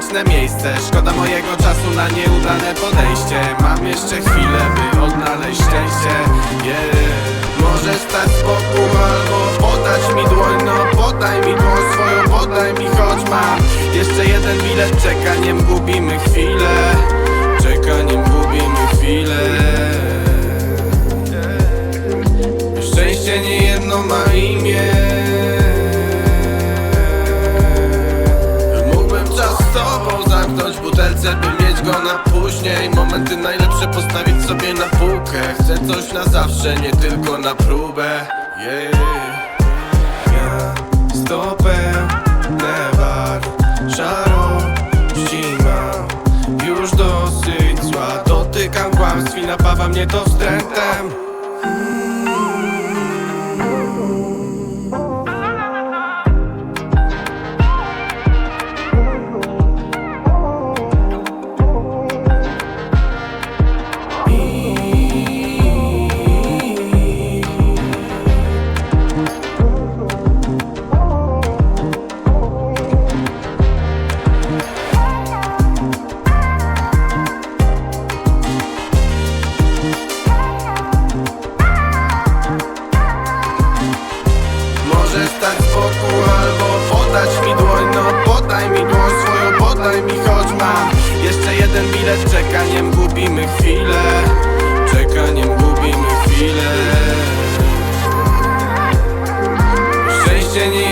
bezpieczne miejsce. Szkoda mojego czasu na nieudane podejście. Mam jeszcze chwilę, by odnaleźć szczęście. Yeah. Możesz stać z boku albo podać mi dłoń. No podaj mi dłoń swoją, podaj mi choć mam. Jeszcze jeden bilet, czekaniem gubimy chwilę butelce By mieć go na później. Momenty najlepsze postawić sobie na półkę. Chcę coś na zawsze, nie tylko na próbę. Yeah. Ja stopę lewar Szaro ścima Już dosyć zła. Dotykam kłamstw i napawa mnie to wstrętem dać albo podać mi dłoń. No podaj mi dłoń swoją, podaj mi choć mam. Jeszcze jeden bilet, czekaniem gubimy chwilę. Czekaniem gubimy chwilę. Szczęście nie